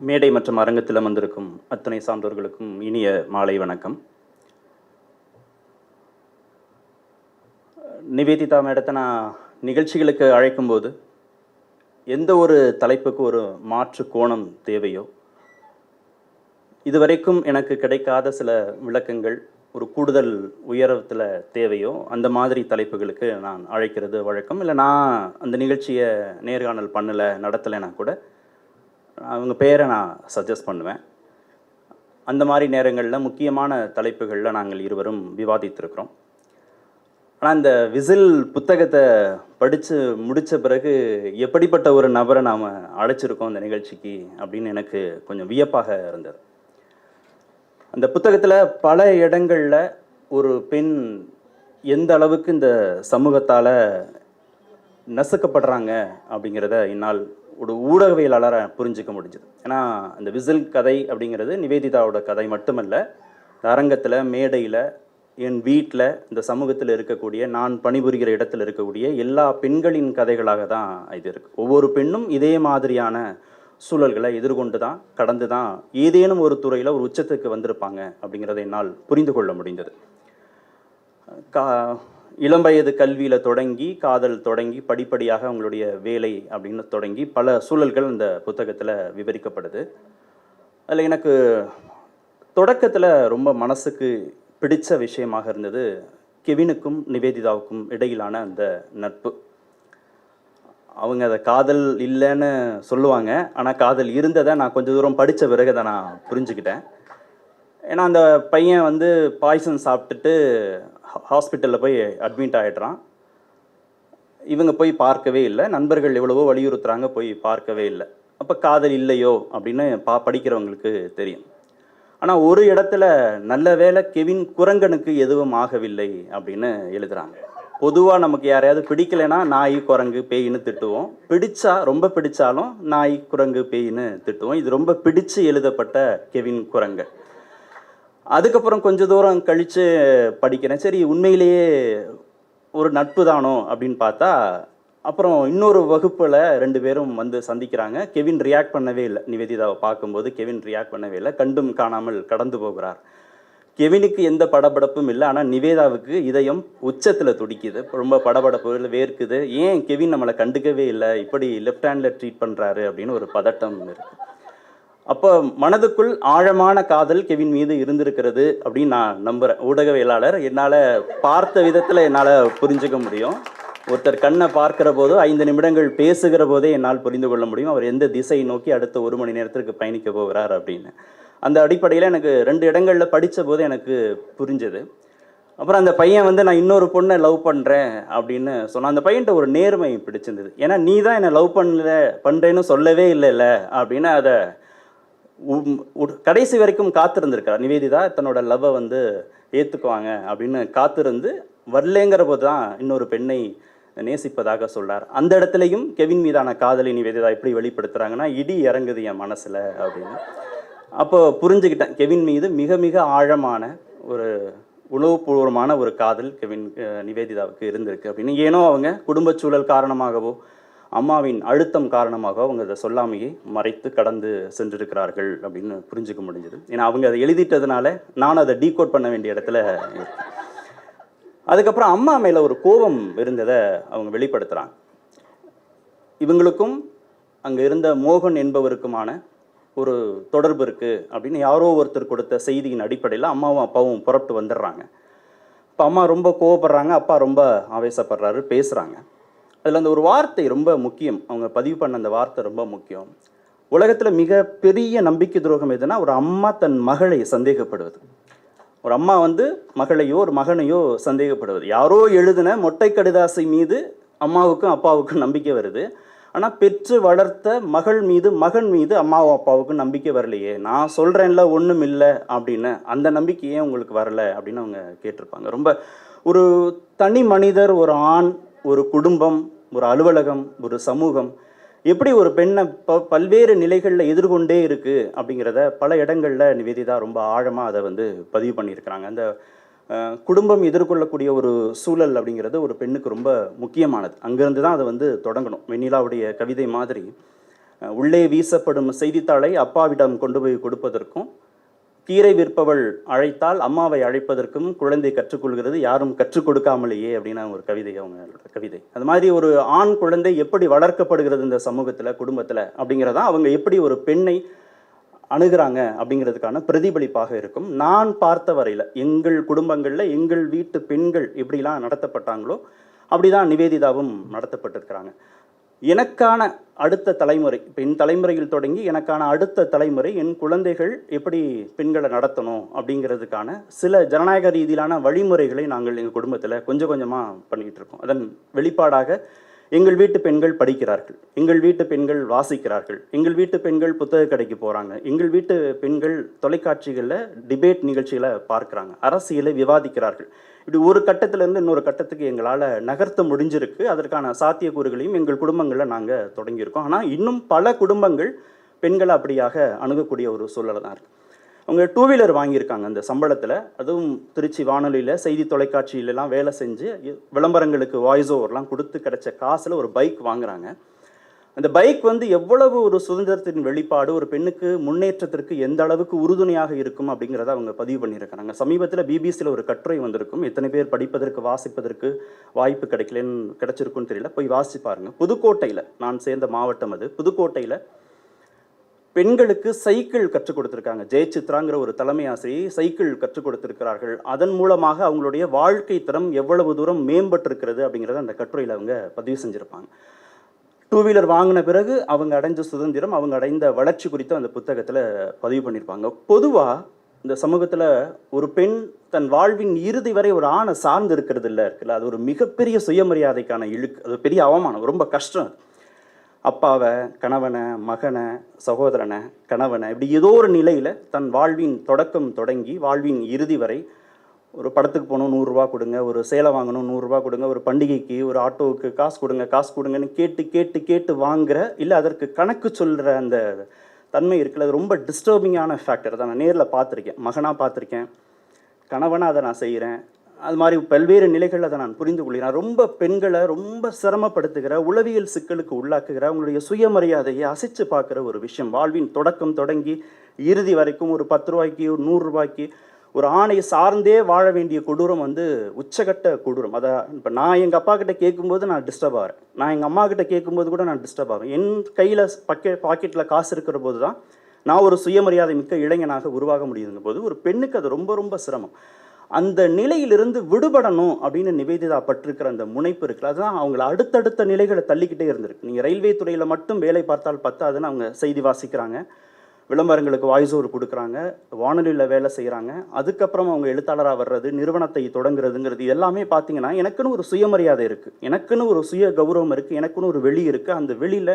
மேடை மற்றும் அரங்கத்தில் அமர்ந்திருக்கும் அத்தனை சான்றோர்களுக்கும் இனிய மாலை வணக்கம். நிவேதிதா மேடத்தை நான் நிகழ்ச்சிகளுக்கு அழைக்கும்போது எந்த ஒரு தலைப்புக்கு ஒரு மாற்று கோணம் தேவையோ இதுவரைக்கும் எனக்கு கிடைக்காத சில விளக்கங்கள் ஒரு கூடுதல் உயரத்தில் தேவையோ அந்த மாதிரி தலைப்புகளுக்கு நான் அழைக்கிறது வழக்கம். இல்லை நான் அந்த நிகழ்ச்சியை நேர்காணல் பண்ணலை நடத்தலைன்னா கூட அவங்க பேரை நான் சஜஸ்ட் பண்ணுவேன். அந்த மாதிரி நேரங்களில் முக்கியமான தலைப்புகளில் நாங்கள் இருவரும் விவாதித்திருக்கிறோம். ஆனால் இந்த விசில் புத்தகத்தை படித்து முடித்த பிறகு எப்படிப்பட்ட ஒரு நபரை நாம் அழைச்சிருக்கோம் இந்த நிகழ்ச்சிக்கு அப்படின்னு எனக்கு கொஞ்சம் வியப்பாக இருந்தது. அந்த புத்தகத்தில் பல இடங்களில் ஒரு பெண் எந்த அளவுக்கு இந்த சமூகத்தால் நசுக்கப்படுறாங்க அப்படிங்கிறத என்னால் ஒரு ஊடகவியலாளரை புரிஞ்சுக்க முடிஞ்சது. ஏன்னா அந்த விசில் கதை அப்படிங்கிறது நிவேதிதாவோட கதை மட்டுமல்ல அரங்கத்தில் மேடையில் என் வீட்டில் இந்த சமூகத்தில் இருக்கக்கூடிய நான் பணிபுரிகிற இடத்துல இருக்கக்கூடிய எல்லா பெண்களின் கதைகளாக தான் இது இருக்குது ஒவ்வொரு பெண்ணும் இதே மாதிரியான சூழல்களை எதிர்கொண்டு தான் கடந்து தான் ஏதேனும் ஒரு துறையில் ஒரு உச்சத்துக்கு வந்திருப்பாங்க அப்படிங்கிறத என்னால் புரிந்து கொள்ள முடிந்தது. கா இளம் வயது கல்வியில் தொடங்கி காதல் தொடங்கி படிப்படியாக அவங்களுடைய வேலை அப்படின்னு தொடங்கி பல சூழல்கள் இந்த புத்தகத்தில் விவரிக்கப்படுது. அதில் எனக்கு தொடக்கத்தில் ரொம்ப மனசுக்கு பிடித்த விஷயமாக இருந்தது கெவினுக்கும் நிவேதிதாவுக்கும் இடையிலான அந்த நட்பு. அவங்க அதை காதல் இல்லைன்னு சொல்லுவாங்க. ஆனால் காதல் இருந்ததை நான் கொஞ்சம் தூரம் படித்த பிறகு அதை நான் புரிஞ்சுக்கிட்டேன். ஏன்னா அந்த பையன் வந்து பாய்சன் சாப்பிட்டுட்டு ஹாஸ்பிட்டலில் போய் அட்மிட் ஆகிடுறான் இவங்க போய் பார்க்கவே இல்லை. நண்பர்கள் எவ்வளவோ வலியுறுத்துகிறாங்க போய் பார்க்கவே இல்லை. அப்போ காதல் இல்லையோ அப்படின்னு பா படிக்கிறவங்களுக்கு தெரியும். ஆனால் ஒரு இடத்துல நல்ல வேளை கெவின் குரங்கனுக்கு எதுவும் ஆகவில்லை அப்படின்னு எழுதுறாங்க. பொதுவாக நமக்கு யாரையாவது பிடிக்கலைன்னா நாய் குரங்கு பேயின்னு திட்டுவோம். பிடிச்சா ரொம்ப பிடிச்சாலும் நாய் குரங்கு பேயின்னு திட்டுவோம். இது ரொம்ப பிடிச்சு எழுதப்பட்ட கெவின் குரங்கு. அதுக்கப்புறம் கொஞ்ச தூரம் கழித்து படிக்கிறேன். சரி உண்மையிலேயே ஒரு நட்பு தானோ அப்படின்னு பார்த்தா அப்புறம் இன்னொரு வகுப்பில் ரெண்டு பேரும் வந்து சந்திக்கிறாங்க. கெவின் ரியாக்ட் பண்ணவே இல்லை. நிவேதிதாவை பார்க்கும்போது கெவின் ரியாக்ட் பண்ணவே இல்லை. கண்டும் காணாமல் கடந்து போகிறார். கெவினுக்கு எந்த படபடப்பும் இல்லை. ஆனால் நிவேதாவுக்கு இதயம் உச்சத்தில் துடிக்குது. ரொம்ப படபடப்பு வேர்க்குது. ஏன் கெவின் நம்மளை கண்டுக்கவே இல்லை? இப்படி லெஃப்ட் ஹேண்டில் ட்ரீட் பண்ணுறாரு அப்படின்னு ஒரு பதட்டம் இருக்குது அப்போ மனதுக்குள் ஆழமான காதல் கெவின் மீது இருந்திருக்கிறது அப்படின்னு நான் நம்புகிறேன் ஊடகவியலாளர் என்னால் பார்த்த விதத்தில் என்னால் புரிஞ்சுக்க முடியும். ஒருத்தர் கண்ணை பார்க்கிற போதோ ஐந்து நிமிடங்கள் பேசுகிற போதே என்னால் புரிந்து கொள்ள முடியும். அவர் எந்த திசை நோக்கி அடுத்த ஒரு மணி நேரத்திற்கு பயணிக்க போகிறார் அப்படின்னு. அந்த அடிப்படையில் எனக்கு ரெண்டு இடங்களில் படித்த போது எனக்கு புரிஞ்சது. அப்புறம் அந்த பையன் வந்து நான் இன்னொரு பொண்ணை லவ் பண்ணுறேன் அப்படின்னு சொன்னான். அந்த பையன்ட்ட ஒரு நேர்மை பிடிச்சிருந்தது. ஏன்னா நீ தான் என்னை லவ் பண்ணல பண்ணுறேன்னு சொல்லவே இல்லைல்ல அப்படின்னு அதை கடைசி வரைக்கும் காத்திருந்திருக்கிறார். நிவேதிதா தன்னோட லவ்வை வந்து ஏற்றுக்குவாங்க அப்படின்னு காத்திருந்து வரலேங்கிற போது தான் இன்னொரு பெண்ணை நேசிப்பதாக சொல்கிறார் அந்த இடத்துலையும் கெவின் மீதான காதலை நிவேதிதா எப்படி வெளிப்படுத்துகிறாங்கன்னா இடி இறங்குது என் மனசில் அப்படின்னு. அப்போ புரிஞ்சுக்கிட்டேன் கெவின் மீது மிக மிக ஆழமான ஒரு உணவுபூர்வமான ஒரு காதல் கெவின் நிவேதிதாவுக்கு இருந்திருக்கு அப்படின்னு. ஏனோ அவங்க குடும்பச்சூழல் காரணமாகவோ அம்மாவின் அழுத்தம் காரணமாக அவங்க அதை சொல்லாமையே மறைத்து கடந்து சென்றிருக்கிறார்கள் அப்படின்னு புரிஞ்சுக்க முடிஞ்சது. ஏன்னா அவங்க அதை எழுதிட்டதுனால நான் அதை டீகோட் பண்ண வேண்டிய இடத்துல இருக்கேன். அதுக்கப்புறம் அம்மா மேலே ஒரு கோபம் இருந்ததை அவங்க வெளிப்படுத்துகிறாங்க இவங்களுக்கும் அங்கே இருந்த மோகன் என்பவருக்குமான ஒரு தொடர்பு இருக்குது அப்படின்னு யாரோ ஒருத்தர் கொடுத்த செய்தியின் அடிப்படையில் அம்மாவும் அப்பாவும் புறப்பட்டு வந்துடுறாங்க. இப்போ அம்மா ரொம்ப கோவப்படுறாங்க அப்பா ரொம்ப ஆவேசப்படுறாரு பேசுகிறாங்க அதில் அந்த ஒரு வார்த்தை ரொம்ப முக்கியம். அவங்க பதிவு பண்ண அந்த வார்த்தை ரொம்ப முக்கியம். உலகத்தில் மிக பெரிய நம்பிக்கை துரோகம் எதுனா ஒரு அம்மா தன் மகளை சந்தேகப்படுவது. ஒரு அம்மா வந்து மகளையோ ஒரு மகனையோ சந்தேகப்படுவது. யாரோ எழுதின மொட்டை கடிதாசை மீது அம்மாவுக்கும் அப்பாவுக்கும் நம்பிக்கை வருது. ஆனால் பெற்று வளர்த்த மகள் மீது மகன் மீது அம்மாவும் அப்பாவுக்கும் நம்பிக்கை வரலையே. நான் சொல்கிறேன்ல ஒன்றும் இல்லை அப்படின்னு அந்த நம்பிக்கையே உங்களுக்கு வரல அப்படின்னு அவங்க கேட்டிருப்பாங்க. ரொம்ப ஒரு தனி மனிதர் ஒரு ஆண் ஒரு குடும்பம் ஒரு அலுவலகம் ஒரு சமூகம் எப்படி ஒரு பெண்ணை ப பல்வேறு நிலைகளில் எதிர்கொண்டே இருக்குது அப்படிங்கிறத பல இடங்களில் நிவேதிதா ரொம்ப ஆழமாக அதை வந்து பதிவு பண்ணியிருக்கிறாங்க. அந்த குடும்பம் எதிர்கொள்ளக்கூடிய ஒரு சூழல் அப்படிங்கிறது ஒரு பெண்ணுக்கு ரொம்ப முக்கியமானது. அங்கேருந்து தான் அதை வந்து தொடங்கணும். வெண்ணிலாவுடைய கவிதை மாதிரி உள்ளே வீசப்படும் செய்தித்தாளை அப்பாவிடம் கொண்டு போய் கொடுப்பதற்கும் கீரை விற்பவள் அழைத்தால் அம்மாவை அழைப்பதற்கும் குழந்தை கற்றுக்கொள்கிறது யாரும் கற்றுக் கொடுக்காமலேயே அப்படின்னு ஒரு கவிதை அவங்களோட கவிதை. அது மாதிரி ஒரு ஆண் குழந்தை எப்படி வளர்க்கப்படுகிறது இந்த சமூகத்தில் குடும்பத்தில் அப்படிங்கிறதா அவங்க எப்படி ஒரு பெண்ணை அணுகிறாங்க அப்படிங்கிறதுக்கான பிரதிபலிப்பாக இருக்கும். நான் பார்த்த வரையில் எங்கள் குடும்பங்களில் எங்கள் வீட்டு பெண்கள் எப்படிலாம் நடத்தப்பட்டாங்களோ அப்படிதான் நிவேதிதாவும் நடத்தப்பட்டிருக்கிறாங்க. எனக்கான அடுத்த தலைமுறை இப்போ என் தலைமுறையில் தொடங்கி எனக்கான அடுத்த தலைமுறை என் குழந்தைகள் எப்படி பெண்களை நடத்தணும் அப்படிங்கிறதுக்கான சில ஜனநாயக ரீதியிலான வழிமுறைகளை நாங்கள் எங்கள் குடும்பத்தில் கொஞ்சம் கொஞ்சமாக பண்ணிகிட்டு இருக்கோம். அதன் வெளிப்பாடாக எங்கள் வீட்டு பெண்கள் படிக்கிறார்கள். எங்கள் வீட்டு பெண்கள் வாசிக்கிறார்கள். எங்கள் வீட்டு பெண்கள் புத்தக கடைக்கு போகிறாங்க எங்கள் வீட்டு பெண்கள் தொலைக்காட்சிகளில் டிபேட் நிகழ்ச்சிகளை பார்க்குறாங்க. அரசியலை விவாதிக்கிறார்கள். இப்படி ஒரு கட்டத்திலேருந்து இன்னொரு கட்டத்துக்கு எங்களால் நகர்த்த முடிஞ்சிருக்கு. அதற்கான சாத்தியக்கூறுகளையும் எங்கள் குடும்பங்களில் நாங்கள் தொடங்கியிருக்கோம். ஆனால் இன்னும் பல குடும்பங்கள் பெண்களை அப்படியாக அணுகக்கூடிய ஒரு சூழலை தான் இருக்குது அவங்க டூ வீலர் வாங்கியிருக்காங்க அந்த சம்பளத்தில். அதுவும் திருச்சி வானொலியில் செய்தி தொலைக்காட்சியிலலாம் வேலை செஞ்சு விளம்பரங்களுக்கு வாய்ஸ் ஓவர்லாம் கொடுத்து கிடைச்ச காசில் ஒரு பைக் வாங்குறாங்க. அந்த பைக் வந்து எவ்வளவு ஒரு சுதந்திரத்தின் வெளிப்பாடு ஒரு பெண்ணுக்கு முன்னேற்றத்திற்கு எந்த அளவுக்கு உறுதுணையாக இருக்கும் அப்படிங்கிறத அவங்க பதிவு பண்ணியிருக்கிறாங்க. சமீபத்தில் பிபிசியில் ஒரு கட்டுரை வந்திருக்கும். எத்தனை பேர் படிப்பதற்கு வாசிப்பதற்கு வாய்ப்பு கிடைக்கலன்னு கிடைச்சிருக்குன்னு தெரியல. போய் வாசிப்பாருங்க புதுக்கோட்டையில் நான் சேர்ந்த மாவட்டம் அது. புதுக்கோட்டையில் பெண்களுக்கு சைக்கிள் கற்றுக் கொடுத்துருக்காங்க. ஜெயசித்ராங்கிற ஒரு தலைமை ஆசிரியை சைக்கிள் கற்றுக் கொடுத்துருக்கிறார்கள். அதன் மூலமாக அவங்களுடைய வாழ்க்கை தரம் எவ்வளவு தூரம் மேம்பட்டிருக்கிறது அப்படிங்கிறத அந்த கட்டுரையில் அவங்க பதிவு செஞ்சுருப்பாங்க. டூ வீலர் வாங்கின பிறகு அவங்க அடைஞ்ச சுதந்திரம் அவங்க அடைந்த வளர்ச்சி குறித்து அந்த புத்தகத்தில் பதிவு பண்ணியிருப்பாங்க பொதுவாக இந்த சமூகத்தில் ஒரு பெண் தன் வாழ்வின் இறுதி வரை ஒரு ஆணை சார்ந்து இருக்கிறது இல்லை இருக்குல்ல. அது ஒரு மிகப்பெரிய சுயமரியாதைக்கான இழுக்கு அது பெரிய அவமானம் ரொம்ப கஷ்டம் அது. அப்பாவை கணவனை மகனை சகோதரனை கணவனை இப்படி ஏதோ ஒரு நிலையில் தன் வாழ்வின் தொடக்கம் தொடங்கி வாழ்வின் இறுதி வரை ஒரு படத்துக்கு போகணும் நூறுரூவா கொடுங்க ஒரு சேலை வாங்கணும் நூறுரூவா கொடுங்க ஒரு பண்டிகைக்கு ஒரு ஆட்டோவுக்கு காசு கொடுங்க காசு கொடுங்கன்னு கேட்டு கேட்டு கேட்டு வாங்குற இல்லை அதற்கு கணக்கு சொல்கிற அந்த தன்மை இருக்குல்ல அது ரொம்ப டிஸ்டர்பிங்கான ஃபேக்டர் தான் நான் நேரில் பார்த்துருக்கேன் மகனாக பார்த்துருக்கேன் கணவனாக அதை நான் செய்கிறேன் அது மாதிரி பல்வேறு நிலைகளில் அதை நான் புரிந்து கொள்கிறேன். ரொம்ப பெண்களை ரொம்ப சிரமப்படுத்துகிற உளவியல் சிக்கலுக்கு உள்ளாக்குகிற அவங்களுடைய சுயமரியாதையை அசைச்சு பார்க்குற ஒரு விஷயம். வாழ்வின் தொடக்கம் தொடங்கி இறுதி வரைக்கும் ஒரு பத்து ரூபாய்க்கு ஒரு நூறுரூபாய்க்கு ஒரு ஆணையை சார்ந்தே வாழ வேண்டிய கொடூரம் வந்து உச்சகட்ட கொடூரம். அதை இப்போ நான் எங்கள் அப்பா கிட்ட கேட்கும்போது நான் டிஸ்டர்ப் ஆகிறேன் நான் எங்கள் அம்மா கிட்ட கேட்கும்போது கூட நான் டிஸ்டர்ப் ஆகிறேன் என் கையில் பக்கெ பாக்கெட்டில் காசு இருக்கிற போது தான் நான் ஒரு சுயமரியாதை மிக்க இளைஞனாக உருவாக முடியுதுங்க போது ஒரு பெண்ணுக்கு அது ரொம்ப ரொம்ப சிரமம். அந்த நிலையிலிருந்து விடுபடணும் அப்படின்னு நிவேதிதா பட்டிருக்கிற அந்த முனைப்பு இருக்குல்ல அதுதான் அவங்கள அடுத்தடுத்த நிலைகளை தள்ளிக்கிட்டே இருந்திருக்கு. நீங்கள் ரயில்வே துறையில் மட்டும் வேலை பார்த்தால் பத்தாதுன்னு அவங்க செய்தி வாசிக்கிறாங்க. விளம்பரங்களுக்கு வாய்ஸ் ஓவர் கொடுக்குறாங்க வானொலியில் வேலை செய்கிறாங்க அதுக்கப்புறம் அவங்க எழுத்தாளராக வர்றது நிறுவனத்தை தொடங்குறதுங்கிறது எல்லாமே பார்த்தீங்கன்னா எனக்குன்னு ஒரு சுயமரியாதை இருக்குது எனக்குன்னு ஒரு சுய கௌரவம் இருக்குது எனக்குன்னு ஒரு வெளி இருக்குது அந்த வெளியில்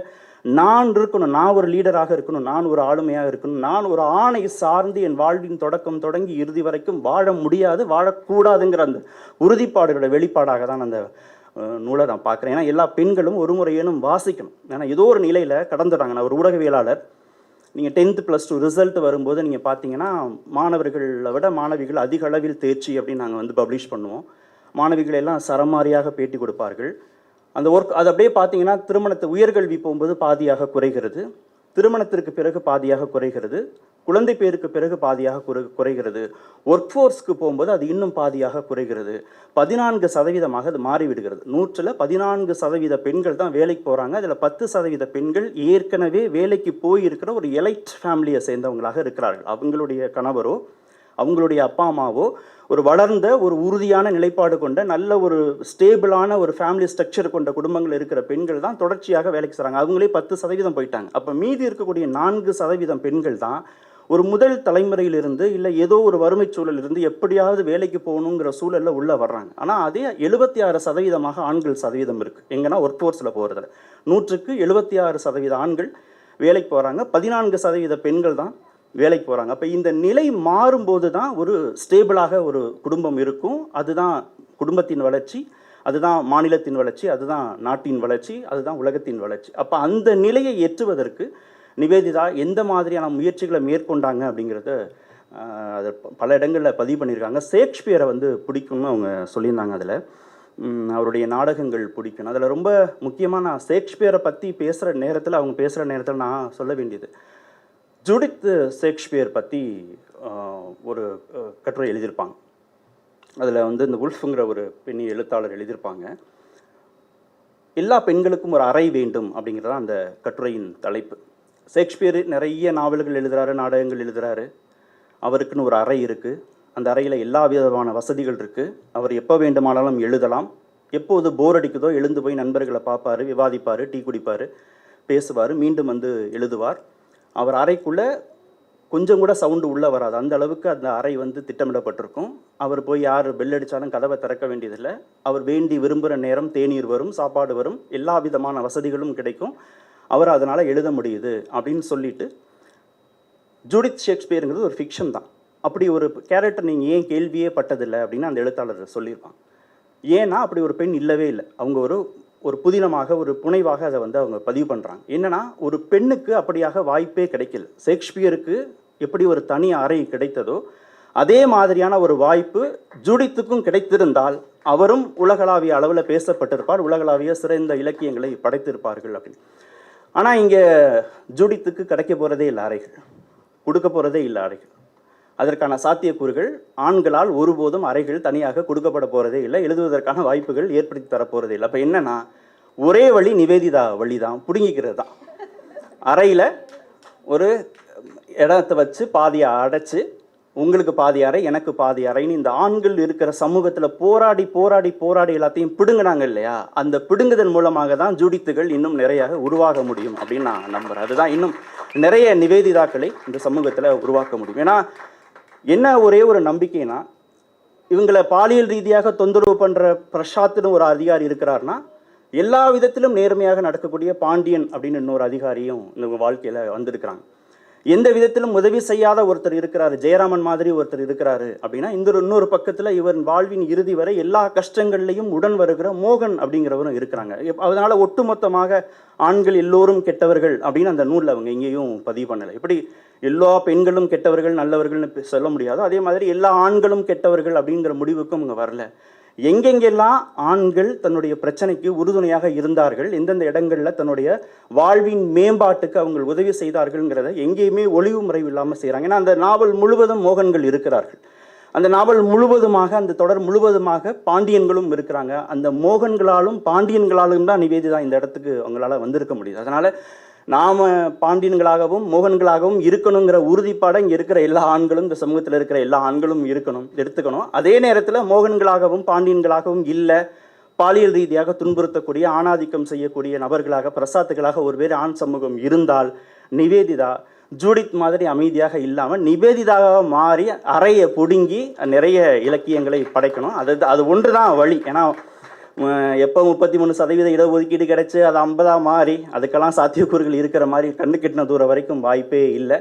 நான் இருக்கணும் நான் ஒரு லீடராக இருக்கணும் நான் ஒரு ஆளுமையாக இருக்கணும் நான் ஒரு ஆணை சார்ந்து என் வாழ்வின் தொடக்கம் தொடங்கி இறுதி வரைக்கும் வாழ முடியாது வாழக்கூடாதுங்கிற அந்த உறுதிப்பாடுகளோட வெளிப்பாடாக தான் அந்த நூலை நான் பார்க்குறேன் ஏன்னா எல்லா பெண்களும் ஒரு முறையேனும் வாசிக்கணும். ஏன்னா ஏதோ ஒரு நிலையில் கடந்துட்டாங்க நான் ஒரு ஊடகவியலாளர். நீங்கள் டென்த்து ப்ளஸ் டூ ரிசல்ட் வரும்போது நீங்கள் பார்த்தீங்கன்னா மாணவர்களை விட மாணவிகள் அதிக அளவில் தேர்ச்சி அப்படின்னு நாங்கள் வந்து பப்ளிஷ் பண்ணுவோம். மாணவிகள் எல்லாம் சரமாரியாக பேட்டி கொடுப்பார்கள். அந்த ஒர்க் அது அப்படியே பார்த்தீங்கன்னா திருமணத்தை உயர்கல்வி போகும்போது பாதியாக குறைகிறது. திருமணத்திற்கு பிறகு பாதியாக குறைகிறது. குழந்தை பேருக்கு பிறகு பாதியாக குறை குறைகிறது. ஒர்க் ஃபோர்ஸ்க்கு போகும்போது அது இன்னும் பாதியாக குறைகிறது. பதினான்கு சதவீதமாக அது மாறிவிடுகிறது. நூற்றில் பதினான்கு சதவீத பெண்கள் தான் வேலைக்கு போகிறாங்க அதில் பத்து சதவீத பெண்கள் ஏற்கனவே வேலைக்கு போயிருக்கிற ஒரு எலைட் ஃபேமிலியை சேர்ந்தவங்களாக இருக்கிறார்கள். அவங்களுடைய கணவரோ அவங்களுடைய அப்பா அம்மாவோ ஒரு வளர்ந்த ஒரு உறுதியான நிலைப்பாடு கொண்ட நல்ல ஒரு ஸ்டேபிளான ஒரு ஃபேமிலி ஸ்ட்ரக்சர் கொண்ட குடும்பங்கள் இருக்கிற பெண்கள் தான் தொடர்ச்சியாக வேலைக்கு செய்கிறாங்க அவங்களே பத்து சதவீதம் போயிட்டாங்க. அப்போ மீதி இருக்கக்கூடிய நான்கு சதவீதம் பெண்கள் தான் ஒரு முதல் தலைமுறையிலிருந்து இல்லை ஏதோ ஒரு வறுமை சூழலிருந்து எப்படியாவது வேலைக்கு போகணுங்கிற சூழலில் உள்ளே வர்றாங்க. ஆனால் அதே எழுபத்தி ஆறு சதவீதமாக ஆண்கள் சதவீதம் இருக்குது எங்கன்னா ஒர்க் ஃபோர்ஸில் போகிறதுல நூற்றுக்கு எழுபத்தி ஆறு சதவீத ஆண்கள் வேலைக்கு போகிறாங்க பதினான்கு சதவீத பெண்கள் தான் வேலைக்கு போகிறாங்க அப்போ இந்த நிலை மாறும்போது தான் ஒரு ஸ்டேபிளாக ஒரு குடும்பம் இருக்கும். அதுதான் குடும்பத்தின் வளர்ச்சி அதுதான் மாநிலத்தின் வளர்ச்சி அதுதான் நாட்டின் வளர்ச்சி அதுதான் உலகத்தின் வளர்ச்சி. அப்போ அந்த நிலையை எற்றுவதற்கு நிவேதிதா எந்த மாதிரியான முயற்சிகளை மேற்கொண்டாங்க அப்படிங்கிறத அது பல இடங்களில் பதிவு பண்ணியிருக்காங்க. ஷேக்ஸ்பியரை வந்து பிடிக்கும்னு அவங்க சொல்லியிருந்தாங்க அதில். அவருடைய நாடகங்கள் பிடிக்கும். அதில் ரொம்ப முக்கியமாக நான் ஷேக்ஸ்பியரை பற்றி பேசுகிற நேரத்தில் அவங்க பேசுகிற நேரத்தில் நான் சொல்ல வேண்டியது. ஜுடித் ஷேக்ஸ்பியர் பற்றி ஒரு கட்டுரை எழுதியிருப்பாங்க. அதில் வந்து இந்த உல்ஃபுங்கிற ஒரு பெண்ணி எழுத்தாளர் எழுதியிருப்பாங்க. எல்லா பெண்களுக்கும் ஒரு அறை வேண்டும் அப்படிங்கிறது தான் அந்த கட்டுரையின் தலைப்பு. ஷேக்ஸ்பியர் நிறைய நாவல்கள் எழுதுகிறாரு நாடகங்கள் எழுதுறாரு. அவருக்குன்னு ஒரு அறை இருக்குது அந்த அறையில் எல்லா விதமான வசதிகள் இருக்குது அவர் எப்போ வேண்டுமானாலும் எழுதலாம். எப்போது போர் அடிக்குதோ எழுந்து போய் நண்பர்களை பார்ப்பார் விவாதிப்பார் டீ குடிப்பார் பேசுவார் மீண்டும் வந்து எழுதுவார். அவர் அறைக்குள்ளே கொஞ்சம் கூட சவுண்டு உள்ளே வராது. அந்த அளவுக்கு அந்த அறை வந்து திட்டமிடப்பட்டிருக்கும். அவர் போய் யார் பெல் அடித்தாலும் கதவை திறக்க வேண்டியதில்லை. அவர் வேண்டி விரும்புகிற நேரம் தேநீர் வரும் சாப்பாடு வரும். எல்லா விதமான வசதிகளும் கிடைக்கும். அவர் அதனால் எழுத முடியுது அப்படின்னு சொல்லிட்டு ஜூடித் ஷேக்ஸ்பியருங்கிறது ஒரு ஃபிக்ஷன் தான். அப்படி ஒரு கேரக்டர் நீங்கள் ஏன் கேள்வியே பட்டதில்லை அப்படின்னு அந்த எழுத்தாளர் சொல்லியிருப்பான் ஏன்னா அப்படி ஒரு பெண் இல்லவே இல்லை. அவங்க ஒரு ஒரு புதினமாக ஒரு புனைவாக அதை வந்து அவங்க பதிவு பண்ணுறாங்க என்னன்னா ஒரு பெண்ணுக்கு அப்படியாக வாய்ப்பே கிடைக்கல. ஷேக்ஸ்பியருக்கு எப்படி ஒரு தனி அறை கிடைத்ததோ அதே மாதிரியான ஒரு வாய்ப்பு ஜூடித்துக்கும் கிடைத்திருந்தால் அவரும் உலகளாவிய அளவில் பேசப்பட்டிருப்பார் உலகளாவிய சிறந்த இலக்கியங்களை படைத்திருப்பார்கள் அப்படின்னு. ஆனால் இங்கே ஜூடித்துக்கு கிடைக்க போகிறதே இல்லை அறைகள். கொடுக்க போகிறதே இல்லை அறைகள். அதற்கான சாத்தியக்கூறுகள் ஆண்களால் ஒருபோதும் அறைகள் தனியாக கொடுக்கப்பட போகிறதே இல்லை எழுதுவதற்கான வாய்ப்புகள் ஏற்படுத்தி தரப்போகிறதே இல்லை. அப்போ என்னன்னா ஒரே வழி நிவேதிதா வழி தான் பிடுங்கிக்கிறது தான் அறையில் ஒரு இடத்த வச்சு பாதியை அடைச்சி உங்களுக்கு பாதி அறை எனக்கு பாதி அறைன்னு இந்த ஆண்கள் இருக்கிற சமூகத்தில் போராடி போராடி போராடி எல்லாத்தையும் பிடுங்கினாங்க இல்லையா? அந்த பிடுங்குதல் மூலமாக தான் ஜூடித்துகள் இன்னும் நிறைய உருவாக முடியும் அப்படின்னு நான் நம்புகிறேன் அதுதான் இன்னும் நிறைய நிவேதிதாக்களை இந்த சமூகத்தில் உருவாக்க முடியும். ஏன்னா என்ன ஒரே ஒரு நம்பிக்கைனா இவங்களை பாலியல் ரீதியாக தொந்தரவு பண்ணுற பிரசாத்னு ஒரு அதிகாரி இருக்கிறார்னா எல்லா விதத்திலும் நேர்மையாக நடக்கக்கூடிய பாண்டியன் அப்படின்னு இன்னொரு அதிகாரியும் இந்த வாழ்க்கையில் வந்திருக்கிறாங்க. எந்த விதத்திலும் உதவி செய்யாத ஒருத்தர் இருக்கிறாரு. ஜெயராமன் மாதிரி ஒருத்தர் இருக்கிறாரு அப்படின்னா இந்த ஒரு இன்னொரு பக்கத்தில் இவர் வாழ்வின் இறுதி வரை எல்லா கஷ்டங்கள்லையும் உடன் வருகிற மோகன் அப்படிங்கிறவரும் இருக்கிறாங்க. அதனால ஒட்டுமொத்தமாக ஆண்கள் எல்லோரும் கெட்டவர்கள் அப்படின்னு அந்த நூலில் அவங்க எங்கேயும் பதிவு பண்ணலை. இப்படி எல்லா பெண்களும் கெட்டவர்கள் நல்லவர்கள்னு சொல்ல முடியாதோ. அதே மாதிரி எல்லா ஆண்களும் கெட்டவர்கள் அப்படிங்கிற முடிவுக்கும் அவங்க வரல. எங்கெங்கெல்லாம் ஆண்கள் தன்னுடைய பிரச்சனைக்கு உறுதுணையாக இருந்தார்கள் எந்தெந்த இடங்களில் தன்னுடைய வாழ்வின் மேம்பாட்டுக்கு அவங்க உதவி செய்தார்கள்ங்கிறத எங்கேயுமே ஒளிவு முறைவு இல்லாமல் செய்கிறாங்க ஏன்னா அந்த நாவல் முழுவதும் மோகன்கள் இருக்கிறார்கள். அந்த நாவல் முழுவதுமாக அந்த தொடர் முழுவதுமாக பாண்டியன்களும் இருக்கிறாங்க. அந்த மோகன்களாலும் பாண்டியன்களாலும் தான் நிவேதிதா இந்த இடத்துக்கு அவங்களால வந்திருக்க முடியுது. அதனால நாம் பாண்டியன்களாகவும் மோகன்களாகவும் இருக்கணுங்கிற உறுதிப்பாடை இங்கே இருக்கிற எல்லா ஆண்களும் இந்த சமூகத்தில் இருக்கிற எல்லா ஆண்களும் இருக்கணும் எடுத்துக்கணும். அதே நேரத்தில் மோகன்களாகவும் பாண்டியன்களாகவும் இல்லை பாலியல் ரீதியாக துன்புறுத்தக்கூடிய ஆணாதிக்கம் செய்யக்கூடிய நபர்களாக பிரசாத்துகளாக ஒருவேறு ஆண் சமூகம் இருந்தால் நிவேதிதா ஜூடித் மாதிரி அமைதியாக இல்லாமல் நிவேதிதாக மாறி அறையை பிடுங்கி நிறைய இலக்கியங்களை படைக்கணும். அது அது ஒன்று தான் வழி. ஏன்னா எப்போ முப்பத்தி மூணு சதவீத இடஒதுக்கீடு கிடைச்சு அது ஐம்பதா மாறி அதுக்கெல்லாம் சாத்தியக்கூறுகள் இருக்கிற மாதிரி கண்ணு கெட்டின தூரம் வரைக்கும் வாய்ப்பே இல்லை.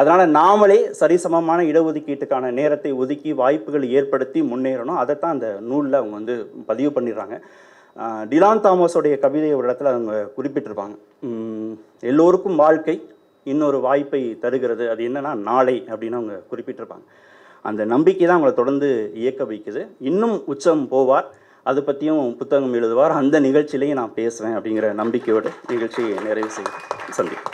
அதனால் நாமளே சரிசமமான இடஒதுக்கீட்டுக்கான நேரத்தை ஒதுக்கி வாய்ப்புகள் ஏற்படுத்தி முன்னேறணும். அதை தான் அந்த நூலில் அவங்க வந்து பதிவு பண்ணிடுறாங்க. டிலான் தாமஸோடைய கவிதை ஒரு இடத்துல அவங்க குறிப்பிட்டிருப்பாங்க. எல்லோருக்கும் வாழ்க்கை இன்னொரு வாய்ப்பை தருகிறது. அது என்னன்னா நாளை அப்படின்னு அவங்க குறிப்பிட்டிருப்பாங்க. அந்த நம்பிக்கை தான் அவங்களை தொடர்ந்து இயக்க வைக்குது. இன்னும் உச்சம் போவார். அது பற்றியும் புத்தகம் எழுதுவார். அந்த நிகழ்ச்சியிலையும் நான் பேசுவேன் அப்படிங்கிற நம்பிக்கையோடு நிகழ்ச்சியை நிறைவு செய்ய சந்திப்போம்.